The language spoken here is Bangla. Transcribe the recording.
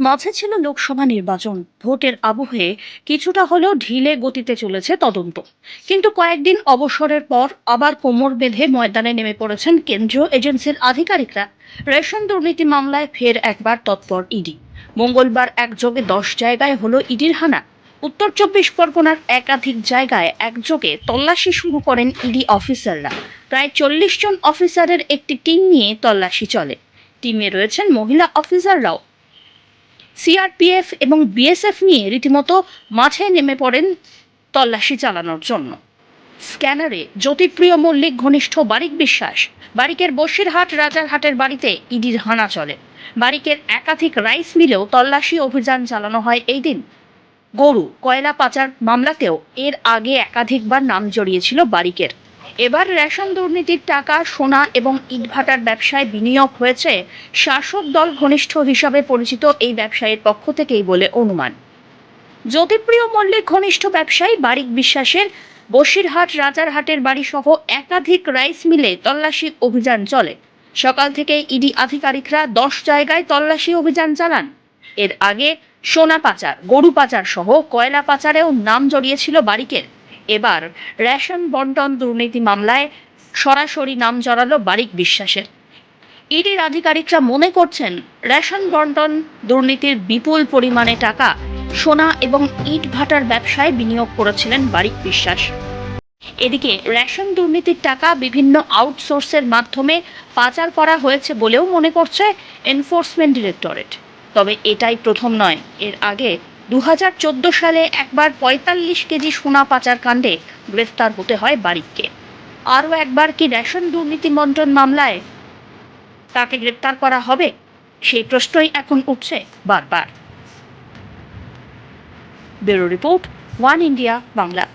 মাঝে ছিল লোকসভা নির্বাচন। ভোটের আবহে কিছুটা হলেও ঢিলে গতিতে চলেছে তদন্ত। কিন্তু কয়েকদিন অবসরের পর আবার কোমর বেঁধে ময়দানে নেমে পড়েছেন কেন্দ্রীয় এজেন্সির আধিকারিকরা। রেশন দুর্নীতি মামলায় ফের একবার তৎপর ইডি। মঙ্গলবার একযোগে দশ জায়গায় হলো ইডির হানা। উত্তর চব্বিশ পরগনার একাধিক জায়গায় একযোগে তল্লাশি শুরু করেন ইডি অফিসাররা। প্রায় চল্লিশ জন অফিসারের একটি টিম নিয়ে তল্লাশি চলে। টিমে রয়েছেন মহিলা অফিসাররাও। সিআরপিএফ এবং বিএসএফ নিয়ে রীতিমতো মাঠে নেমে পড়েন তল্লাশি চালানোর জন্য। স্ক্যানারে জ্যোতিপ্রিয় মল্লিক, ঘনিষ্ঠ বারিক বিশ্বাস, বারিকের বসিরহাট রাজারহাটের বাড়িতে ইডির হানা চলে। বারিকের একাধিক রাইস মিলেও তল্লাশি অভিযান চালানো হয় এই দিন। গরু, কয়লা পাচার মামলাতেও এর আগে একাধিকবার নাম জড়িয়েছিল বারিকের। এবার রেশন দুর্নীতির টাকা, সোনা এবং ইটভাটার ব্যবসায় বিনিয়োগ হয়েছে। শাসক দল ঘনিষ্ঠ হিসাবে পরিচিত এই ব্যবসায়ীর পক্ষ থেকেই বলে অনুমান। জ্যোতিপ্রিয় মল্লিক ঘনিষ্ঠ ব্যবসায়ী বারিক বিশ্বাসের বসিরহাট রাজারহাটের বাড়ি সহ একাধিক রাইস মিলে তল্লাশি অভিযান চলে। সকাল থেকে ইডি আধিকারিকরা দশ জায়গায় তল্লাশি অভিযান চালান। এর আগে সোনা পাচার, গরু পাচার সহ কয়লা পাচারেও নাম জড়িয়েছিল বারিকের। এবার রেশন বন্টন দুর্নীতি মামলায় সরাসরি নাম জড়ালো বারিক বিশ্বাসের। ইডির আধিকারিকরা মনে করছেন, রেশন বন্টন দুর্নীতির বিপুল পরিমাণে টাকা সোনা এবং ইট ভাটার ব্যবসায় বিনিয়োগ করেছিলেন বারিক বিশ্বাস। এদিকে রেশন দুর্নীতির টাকা বিভিন্ন আউটসোর্সের মাধ্যমে পাচার করা হয়েছে বলেও মনে করছে এনফোর্সমেন্ট ডিরেক্টরেট। তবে এটাই প্রথম নয়, এর আগে দু হাজার চোদ্দ সালে একবার পঁয়তাল্লিশ কেজি সোনা পাচার কাণ্ডে গ্রেফতার হতে হয় বারিককে। আরও একবার কি রেশন দুর্নীতি মন্ত্রণ মামলায় তাকে গ্রেপ্তার করা হবে? সেই প্রশ্নই এখন উঠছে বারবার। Bureau report, One India, Bangla.